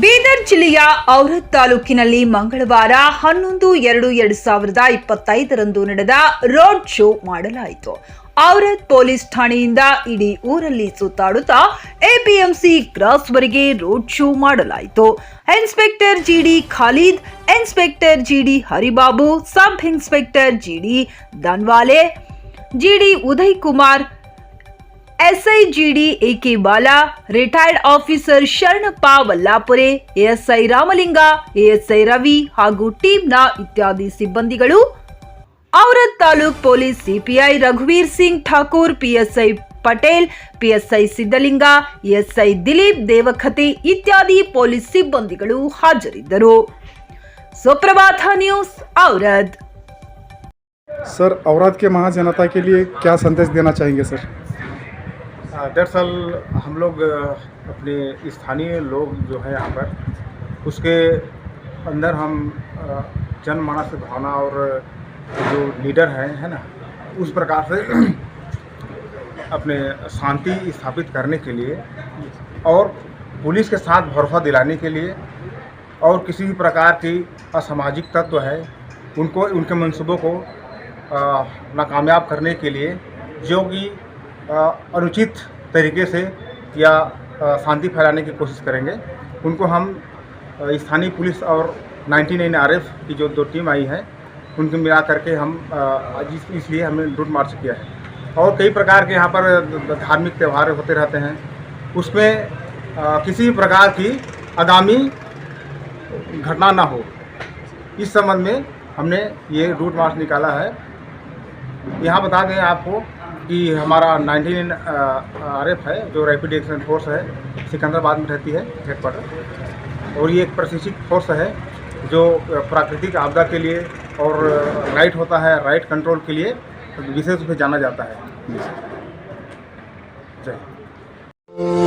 ಬೀದರ್ ಜಿಲ್ಲೆಯ ಔರತ್ ತಾಲೂಕಿನಲ್ಲಿ ಮಂಗಳವಾರ ಹನ್ನೊಂದು ಎರಡು ಎರಡು ಸಾವಿರದ ಇಪ್ಪತ್ತೈದರಂದು ನಡೆದ ರೋಡ್ ಶೋ ಮಾಡಲಾಯಿತು ಔರತ್ ಪೊಲೀಸ್ ಠಾಣೆಯಿಂದ ಇಡೀ ಊರಲ್ಲಿ ಸುತ್ತಾಡುತ್ತಾ ಎಪಿಎಂಸಿ ಕ್ರಾಸ್ವರೆಗೆ ರೋಡ್ ಶೋ ಮಾಡಲಾಯಿತು inspector GD Khalid inspector GD Haribabu sub inspector GD Danwale GD Uday Kumar SI GD एकी Bala retired officer Sharan Pavallapure SI Ramalinga SI Ravi ಹಾಗೂ ಟೀಮ್ ನಾ इत्यादि ಸಿಬ್ಬಂದಿಗಳು Aurad taluk police CPI ರಘುವೀರ್ Singh Thakur PSI Patel PSI Siddalinga SI e Dilip Devakhati इत्यादि police ಸಿಬ್ಬಂದಿಗಳು ಹಾಜರಿದ್ದರು Sauprabhat news Aurad sir Aurad ಕೆ ಮಹಾ ಜನತಾ ಕೆ ಲಿಯೇ ಕ್ಯಾ ಸಂದೇಶ ದೇನಾ ಚಾಹೇಂಗೆ ಸರ್ दरअसल हाँ, हम लोग अपने स्थानीय लोग जो है यहाँ पर उसके अंदर हम जनमानस भावना और जो लीडर हैं है ना उस प्रकार से अपने शांति स्थापित करने के लिए और पुलिस के साथ भरोसा दिलाने के लिए और किसी भी प्रकार की असामाजिक तत्व है उनको उनके मनसूबों को नाकामयाब करने के लिए जो कि अनुचित तरीके से या शांति फैलाने की कोशिश करेंगे उनको हम स्थानीय पुलिस और 99 नाइन की जो दो टीम आई है उनको मिला करके हम इसलिए हमने लूट मार्च किया है और कई प्रकार के यहाँ पर धार्मिक त्यौहार होते रहते हैं उसमें किसी भी प्रकार की आगामी घटना ना हो इस संबंध में हमने ये रूट मार्च निकाला है यहाँ बता दें आपको कि हमारा नाइनटीन आर एफ है जो रैपिड एक्शन फोर्स है सिकंदराबाद में रहती है हेडक्वार्टर और ये एक प्रशिक्षित फोर्स है जो प्राकृतिक आपदा के लिए और राइट होता है राइट कंट्रोल के लिए विशेष रूप से जाना जाता है जय